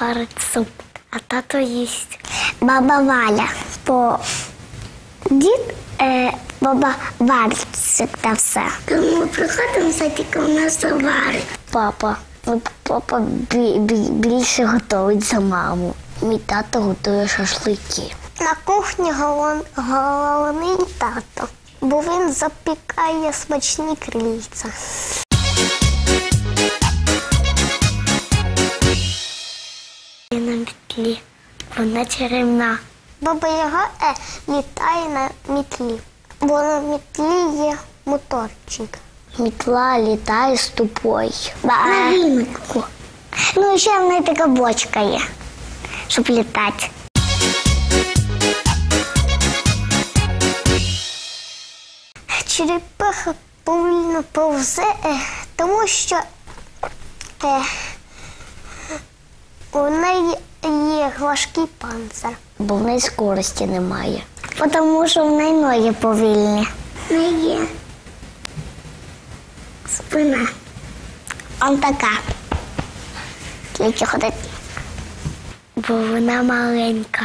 варить суп, а тато їсть. Баба Валя. Бо дід е, баба варить завжди все. Ми приходимо, тільки у нас варить. Папа. Папа бі- бі- більше готовить за маму. Мій тато готує шашлики. На кухні головний тато, бо він запікає смачні крильця. Мітлі. Вона чарівна. Баба Яга е, літає на мітлі, бо на мітлі є моторчик. Мітла літає з тупою. На вінику. Ну, і ще в неї така бочка є, щоб літати. Черепаха повільно повзе, е, тому що е, у неї є важкий панцир. Бо в неї скорості немає. Тому що в неї ноги повільні. Не є. Спина. Он така. Тільки ходить. Бо вона маленька.